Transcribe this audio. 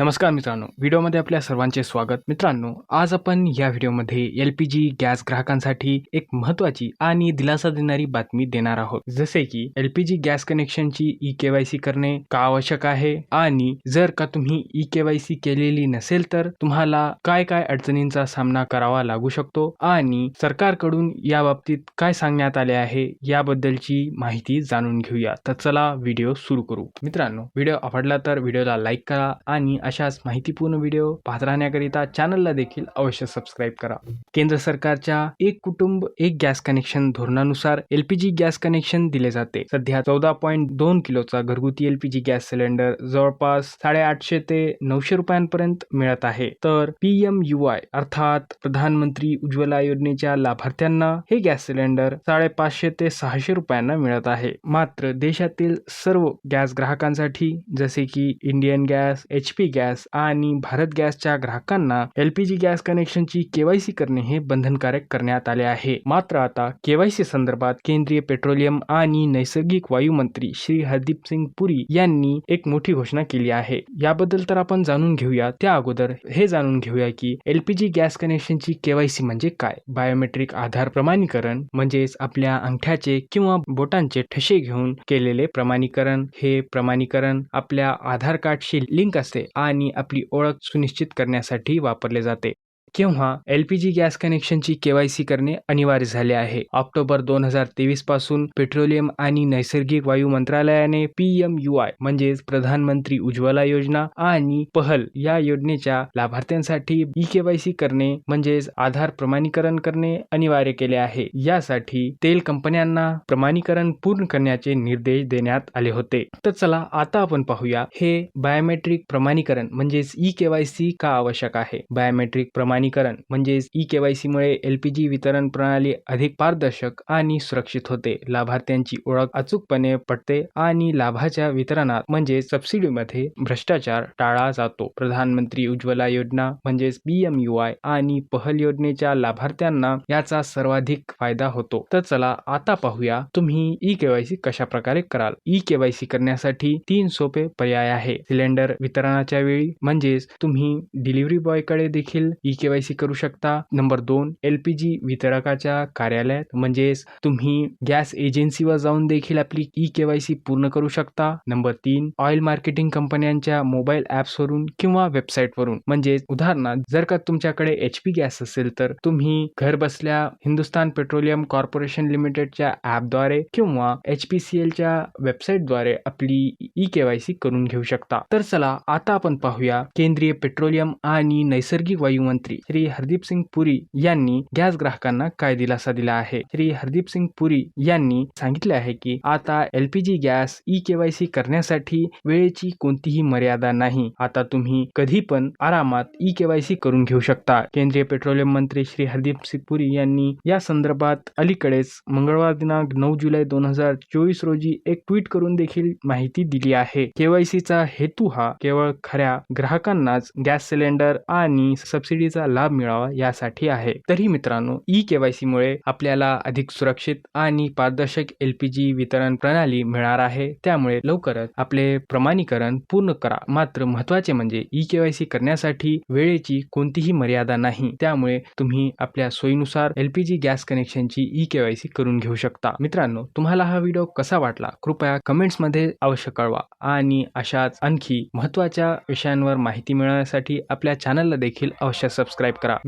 नमस्कार मित्रांनो व्हिडिओमध्ये आपल्या सर्वांचे स्वागत. मित्रांनो आज आपण या व्हिडिओमध्ये एल पी जी गॅस ग्राहकांसाठी एक महत्वाची आणि दिलासा देणारी बातमी देणार आहोत. जसे की एल पी जी गॅस कनेक्शनची ई के वाय सी करणे का आवश्यक आहे? आणि जर का तुम्ही ई के वाय सी केलेली नसेल तर तुम्हाला काय काय अडचणींचा सामना करावा लागू शकतो? आणि सरकारकडून या बाबतीत काय सांगण्यात आले आहे? याबद्दलची माहिती जाणून घेऊया. तर चला व्हिडिओ सुरू करू. मित्रांनो व्हिडिओ आवडला तर व्हिडिओला लाईक करा आणि अशाच माहितीपूर्ण व्हिडिओ पाहत राहण्याकरिता चॅनलला देखील अवश्य सबस्क्राईब करा. केंद्र सरकारच्या एक कुटुंब एक गॅस कनेक्शन धोरणानुसार एलपीजी गॅस कनेक्शन दिले जाते. सध्या चौदा पॉईंट दोन किलोचा घरगुती एलपीजी गॅस सिलेंडर जवळपास साडेआठशे ते नऊशे रुपयांपर्यंत मिळत आहे. तर पी एम यू आय अर्थात प्रधानमंत्री उज्ज्वला योजनेच्या लाभार्थ्यांना हे गॅस सिलेंडर साडेपाचशे ते सहाशे रुपयांना मिळत आहे. मात्र देशातील सर्व गॅस ग्राहकांसाठी जसे की Indian gas H P gas आणि भारत गॅसच्या ग्राहकांना एलपीजी गॅस कनेक्शनची केवायसी करणे हे बंधनकारक करण्यात आले आहे. मात्र आता केवायसी संदर्भात केंद्रीय पेट्रोलियम आणि नैसर्गिक वायू मंत्री श्री हरदीप सिंग पुरी यांनी एक मोठी घोषणा केली आहे. याबद्दल तर आपण जाणून घेऊया. त्या अगोदर हे जाणून घेऊया की एलपीजी गॅस कनेक्शनची केवायसी म्हणजे काय? बायोमेट्रिक आधार प्रमाणीकरण म्हणजेच आपल्या अंगठ्याचे किंवा बोटांचे ठसे घेऊन केलेले प्रमाणीकरण. हे प्रमाणीकरण आपल्या आधार कार्डशी लिंक असते आणि आपली ओळख सुनिश्चित करण्यासाठी वापरले जाते. केव्हा एलपीजी गॅस कनेक्शनची केवायसी करणे अनिवार्य झाले आहे. ऑक्टोबर दोन हजार तेवीसपासून पेट्रोलियम आणि नैसर्गिक वायू मंत्रालयाने पी एम यू आय म्हणजेच प्रधानमंत्री उज्ज्वला योजना आणि पहल या योजनेच्या लाभार्थ्यांसाठी ई केवायसी करणे म्हणजेच आधार प्रमाणीकरण करणे अनिवार्य केले आहे. यासाठी तेल कंपन्यांना प्रमाणीकरण पूर्ण करण्याचे निर्देश देण्यात आले होते. तर चला आता आपण पाहूया हे बायोमेट्रिक प्रमाणीकरण म्हणजेच ई केवायसी का आवश्यक आहे? बायोमेट्रिक प्रमाण प्रमाणीकरण म्हणजेच ई केवायसी मुळे जी वितरण प्रणाली अधिक पारदर्शक आणि सुरक्षित होते. लाभार्थ्यांची ओळख अचूकपणे पडते आणि लाभाच्या वितरणात म्हणजे सबसिडीमध्ये भ्रष्टाचार टाळा जातो. प्रधानमंत्री उज्ज्वला योजना म्हणजेच बी एम यू आय आणि पहल योजनेच्या लाभार्थ्यांना याचा सर्वाधिक फायदा होतो. तर चला आता पाहूया तुम्ही ई केवायसी कशा प्रकारे कराल? ई केवायसी करण्यासाठी तीन सोपे पर्याय आहे. सिलेंडर वितरणाच्या वेळी म्हणजेच तुम्ही डिलिव्हरी बॉयकडे देखील ई केवायसी करू शकता. नंबर दोन एलपीजी वितरकाच्या कार्यालयात म्हणजेच तुम्ही गॅस एजन्सीवर जाऊन देखील आपली ई केवायसी पूर्ण करू शकता. नंबर तीन ऑइल मार्केटिंग कंपन्यांच्या मोबाईल ऍप्स वरून किंवा वेबसाईट वरून म्हणजेच उदाहरणार्थ जर का तुमच्याकडे एच पी गॅस असेल तर तुम्ही घर बसल्या हिंदुस्तान पेट्रोलियम कॉर्पोरेशन लिमिटेडच्या ऍपद्वारे किंवा एच पी सी एलच्या वेबसाईटद्वारे आपली ई केवायसी करून घेऊ शकता. तर चला आता आपण पाहूया केंद्रीय पेट्रोलियम आणि नैसर्गिक वायू मंत्री श्री हरदीप सिंग पुरी यांनी गॅस ग्राहकांना काय दिलासा दिला आहे? श्री हरदीप सिंग पुरी यांनी सांगितले आहे की आता एलपीजी गॅस ई केवायसी करण्यासाठी वेळेची कोणतीही मर्यादा नाही. आता तुम्ही कधी पण आरामात ई केवायसी करून घेऊ शकता. केंद्रीय पेट्रोलियम मंत्री श्री हरदीप सिंग पुरी यांनी या संदर्भात अलीकडेच मंगळवार दिनांक नऊ जुलै दोन हजार चोवीस रोजी एक ट्विट करून देखील माहिती दिली आहे. केवायसीचा हेतू हा केवळ खऱ्या ग्राहकांनाच गॅस सिलेंडर आणि सबसिडीचा लाभ मिळावा यासाठी आहे. तरी मित्रांनो ई केवायसी मुळे आपल्याला अधिक सुरक्षित आणि पारदर्शक एलपीजी वितरण प्रणाली मिळणार आहे. त्यामुळे लवकरच आपले प्रमाणीकरण पूर्ण करा. मात्र महत्त्वाचे म्हणजे ई केवायसी करण्यासाठी वेळेची कोणतीही मर्यादा नाही. त्यामुळे तुम्ही आपल्या सोयीनुसार एलपीजी गॅस कनेक्शनची ई केवायसी करून घेऊ शकता. मित्रांनो तुम्हाला हा व्हिडिओ कसा वाटला? कृपया कमेंट्समध्ये अवश्य कळवा. आणि अशाच आणखी महत्त्वाच्या विषयांवर माहिती मिळवण्यासाठी आपल्या चॅनलला देखील अवश्य सबस्क्राईब करा.